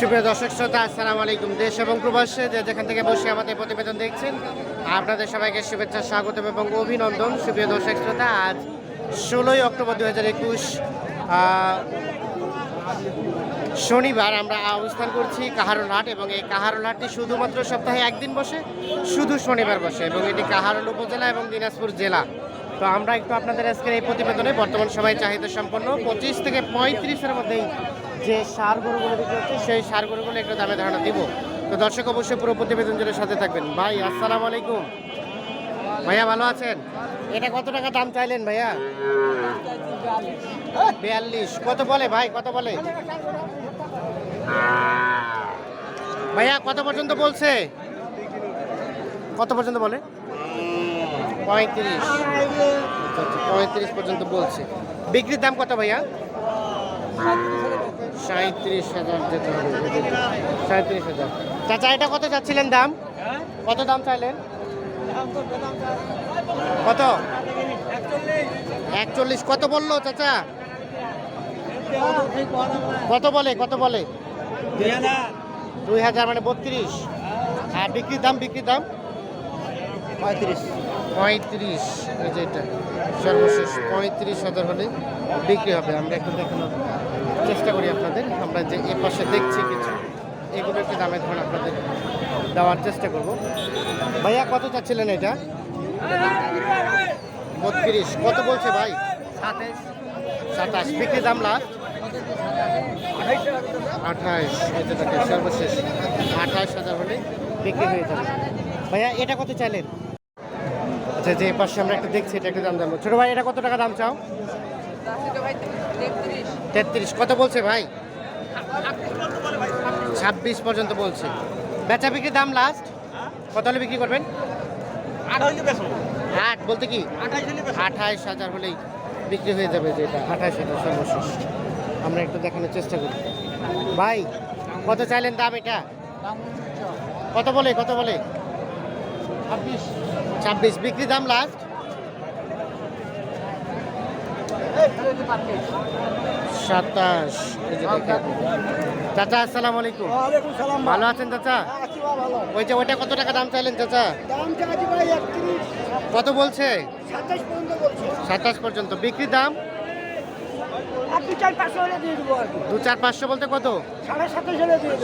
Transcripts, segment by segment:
সুপ্রিয় দর্শক শ্রোতা, আসসালামু আলাইকুম। দেশ এবং প্রবাসে যে যেখান থেকে বসে আমাদের প্রতিবেদন দেখছেন, আপনাদের সবাইকে শুভেচ্ছা, স্বাগতম এবং অভিনন্দন। সুপ্রিয় দর্শক শ্রোতা, আজ ষোলোই অক্টোবর দু হাজার একুশ শনিবার আমরা অবস্থান করছি কাহারুল হাট এবং এই কাহারুল হাটটি শুধুমাত্র সপ্তাহে একদিন বসে, শুধু শনিবার বসে এবং এটি কাহারুল উপজেলা এবং দিনাজপুর জেলা। তো আমরা একটু আপনাদের আজকের এই প্রতিবেদনে বর্তমান সময় চাহিদা সম্পন্ন পঁচিশ থেকে পঁয়ত্রিশের মধ্যেই যে সার গরুগুলো বিক্রি হচ্ছে, সেই সার গরুগুলো একটু দামে ধারণা দিব। তো দর্শক অবশ্যই পুরো প্রতিবেদন সাথে থাকবেন। ভাই, আসসালামু আলাইকুম। ভাইয়া, ভালো আছেন? এটা কত টাকা দাম চাইলেন ভাইয়া? বিয়াল্লিশ। কত বলে ভাই? কত বলে? ভাইয়া, কত পর্যন্ত বলছে? কত পর্যন্ত বলে? পঁয়ত্রিশ। পঁয়ত্রিশ পর্যন্ত বলছে। বিক্রির দাম কত ভাইয়া? সাঁত্রিশ হাজার যেতে হবে সাঁত্রিশ হাজার। চাচা এটা কত চাচ্ছিলেন দাম? কত দাম চাইলেন? কত? একচল্লিশ। কত বলল চাচা? কত বলে কত বলে? দুই হাজার মানে বত্রিশ। আর বিক্রির দাম বিক্রির দাম? পঁয়ত্রিশ। পঁয়ত্রিশ এই যে এটা। সর্বশেষ পঁয়ত্রিশ হাজার হলে বিক্রি হবে। আমরা একটু দেখানোর চেষ্টা করি আপনাদের। আমরা যে এ পাশে দেখছি কিছু এগুলো একটু দামে ধরুন আপনাদের দেওয়ার চেষ্টা করব। ভাইয়া কত চাচ্ছিলেন এটা? বত্রিশ। কত বলছে ভাই? সাতাইশ। সাতাশ। বিক্রি দাম লাস্ট আঠাশ এটা দেখেন সর্বশেষ। আঠাশ হাজার হলে বিক্রি হয়ে যাবে। ভাইয়া এটা কত চাইলেন? আচ্ছা যে এ পাশে আমরা একটা দেখছি এটা একটা দাম জানব। ছোটো ভাই এটা কত টাকা দাম চাও? তেত্রিশ। কত বলছে ভাই? ছাব্বিশ পর্যন্ত বলছে। বেচা বিক্রি দাম লাস্ট কত হলে বিক্রি করবেন? আট বলতে কি? আঠাইশ হাজার হলেই বিক্রি হয়ে যাবে যেটা। আঠাইশ হাজার সর্বশেষ। আমরা একটু দেখানোর চেষ্টা করি। ভাই, কত চাইলেন দাম এটা? কত বলে কত বলে? ছাব্বিশ। বিক্রি দাম লাস্ট সাতাশ চাচা আসসালামু আলাইকুম। ভালো আছেন চাচা? ওই যে ওইটা কত টাকা দাম চাইলেন চাচা? কত বলছে? সাতাশ পর্যন্ত বিক্রি দাম? দু চার পাঁচশো বলতে কত?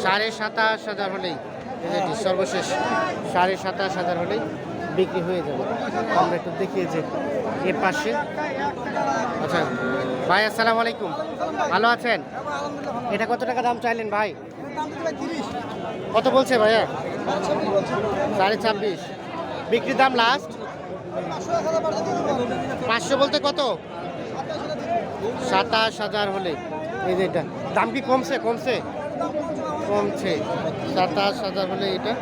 সাড়ে সাতাশ হাজার হলেই। সর্বশেষ। সাড়ে সাতাশ হাজার হলেই। বিক্রি হয়ে যাবে। আমরা একটু দেখিয়ে যে এ পাশে। আচ্ছা ভাই, আসসালামু আলাইকুম। ভালো আছেন? এটা কত টাকা দাম চাইলেন ভাই? কত বলছে ভাইয়া? সাড়ে ছাব্বিশ। বিক্রির দাম লাস্ট পাঁচশো বলতে কত? সাতাশ হাজার হলে। এই যে এটা। দাম কি কমছে? কমছে? কমছে। সাতাশ হাজার হলে এটা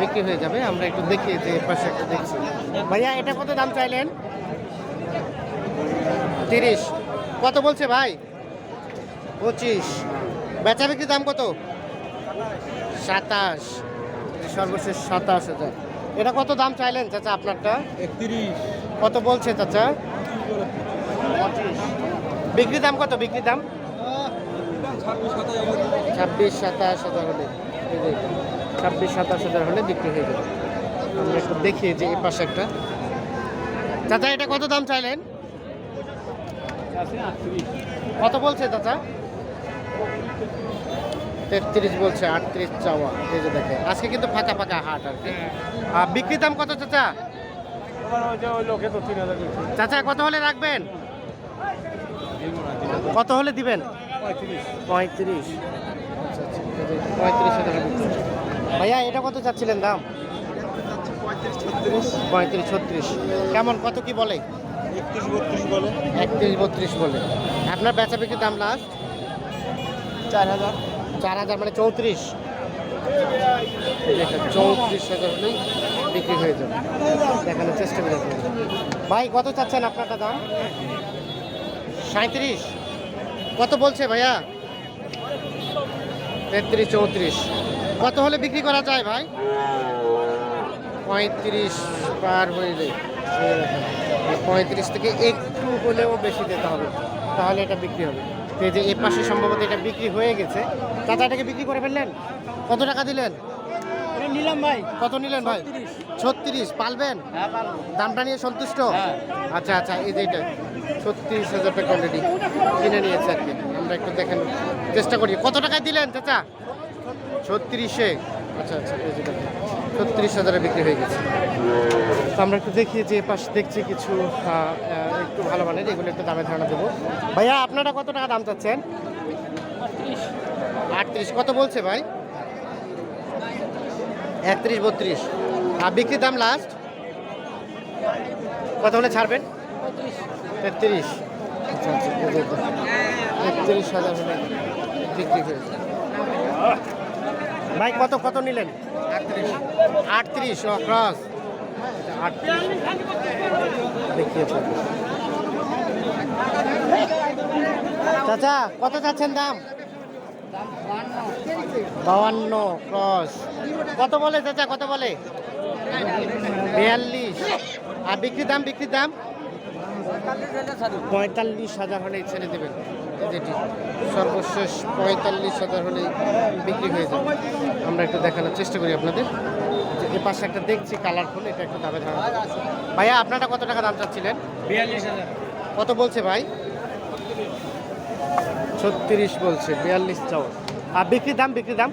বিক্রি হয়ে যাবে। আমরা একটু দেখি যে পাশে একটা দেখছি। ভাইয়া এটা কত দাম চাইলেন? তিরিশ। কত বলছে ভাই? পঁচিশ। বেচা বিক্রির দাম কত? সাতাশ। সর্বশেষ সাতাশ হাজার। এটা কত দাম চাইলেন চাচা আপনারটা? একত্রিশ। কত বলছে চাচা? পঁচিশ। বিক্রি দাম কত? বিক্রি দাম? ছাব্বিশ সাতাশ হাজার হলে। ছাব্বিশ সাতাশ হাজার হলে বিক্রি হয়ে যাবে। আমরা একটু দেখি যে এই পাশে একটা। চাচা এটা কত দাম চাইলেন? কত বলছে চাচা? তেত্রিশ বলছে আটত্রিশ চাওয়া। এই যে দেখে আজকে কিন্তু ফাঁকা ফাঁকা হাট আর কি। আর বিক্রি দাম কত চাচা? চাচা কত হলে রাখবেন? কত হলে দিবেন? পঁয়ত্রিশ। পঁয়ত্রিশ। আচ্ছা আচ্ছা পঁয়ত্রিশ হাজার ভাইয়া এটা কত চাচ্ছিলেন দাম? পঁয়ত্রিশ ছত্রিশ। কেমন কত কি বলে? একত্রিশ বত্রিশ বলে। একত্রিশ বত্রিশ বলে। আপনার বেচা বিক্রির দাম লাস্ট চার হাজার। চার হাজার মানে চৌত্রিশ। চৌত্রিশ হাজার হলেই বিক্রি হয়ে যাবে। দেখানোর চেষ্টা করে ভাই কত চাচ্ছেন আপনারটা দাম? সাঁত্রিশ কত বলছে ভাইয়া? তেত্রিশ চৌত্রিশ। কত হলে বিক্রি করা যায় ভাই? পঁয়ত্রিশ পার হইলে। পঁয়ত্রিশ থেকে একটু হলেও বেশি দিতে হবে। তাহলে এটা বিক্রি হবে। তো এই যে এ পাশে সম্ভবত এটা বিক্রি হয়ে গেছে। চাচা এটাকে বিক্রি করে ফেললেন? কত টাকা দিলেন? নিলাম ভাই। কত নিলেন ভাই? ছত্রিশ। পালবেন? হ্যাঁ দামটা নিয়ে সন্তুষ্ট? হ্যাঁ। আচ্ছা আচ্ছা এই যে এটা। ছত্রিশ হাজার টাকা অলরেডি কিনে নিয়েছে আর কি। আমরা একটু দেখেন চেষ্টা করি। কত টাকায় দিলেন চাচা? ছত্রিশে। আচ্ছা আচ্ছা এই যে ছত্রিশ হাজারে বিক্রি হয়ে গেছে। তো আমরা একটু দেখি যে পাশে দেখছি কিছু একটু ভালো মানের এগুলো একটু দামে ধারণা দেবো। ভাইয়া আপনারা কত টাকা দাম চাচ্ছেন? আটত্রিশ। কত বলছে ভাই? একত্রিশ বত্রিশ। আর বিক্রির দাম লাস্ট কত হলে ছাড়বেন? তেত্রিশ। আচ্ছা আচ্ছা তেত্রিশ হাজার হলে বিক্রি হয়েছে ভাই কত কত নিলেন? আটত্রিশ। ও ক্রস। আটত্রিশ দেখিয়ে চাচা কত চাচ্ছেন দাম? বাউান্ন ক্রস। কত বলে চাচা কত বলে? বিয়াল্লিশ। আর বিক্রির দাম বিক্রির দাম? পঁয়তাল্লিশ হাজার হলেই ছেড়ে দেবেন। যেটি সর্বশেষ পঁয়তাল্লিশ হাজার হলেই বিক্রি হয়ে যাবে। আমরা একটু দেখানোর চেষ্টা করি আপনাদের। যে এ পাশে একটা দেখছি কালারফুল এটা একটু দামে ধারণা ভাইয়া আপনারা কত টাকা দাম চাচ্ছিলেন? বিয়াল্লিশ হাজার। কত বলছে ভাই? ছত্রিশ বলছে বিয়াল্লিশ চাও আর বিক্রির দাম বিক্রির দাম?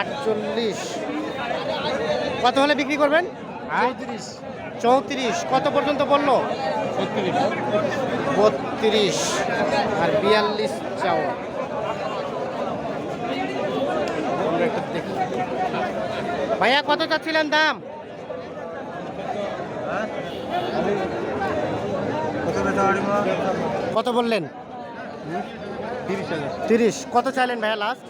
আটচল্লিশ। কত হলে বিক্রি করবেন? চৌত্রিশ। কত পর্যন্ত বলল? বত্রিশ। আর বিয়াল্লিশ চাও আমরা একটু দেখি। ভাইয়া, কত চাচ্ছিলেন দাম? কত বললেন? তিরিশ। কত চাইলেন ভাইয়া লাস্ট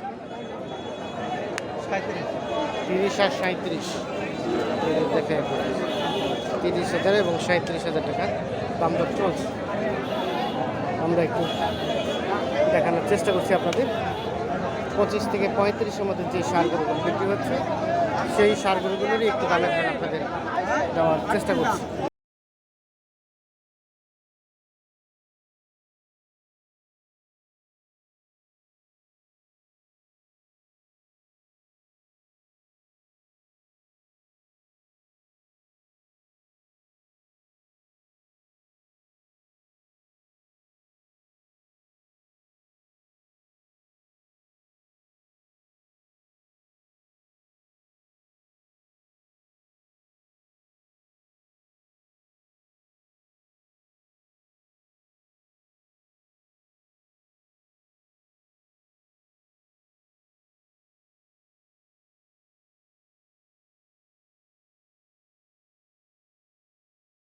তিরিশ আর সাঁত্রিশ দেখে তিরিশ হাজার এবং সাঁত্রিশ হাজার টাকা দাম দর চলছে। আমরা একটু দেখানোর চেষ্টা করছি আপনাদের। পঁচিশ থেকে পঁয়ত্রিশের মধ্যে যে সারগুলো বিক্রি হচ্ছে, সেই সারগুলোগুলোরই একটু দামের আপনাদের দেওয়ার চেষ্টা করছি।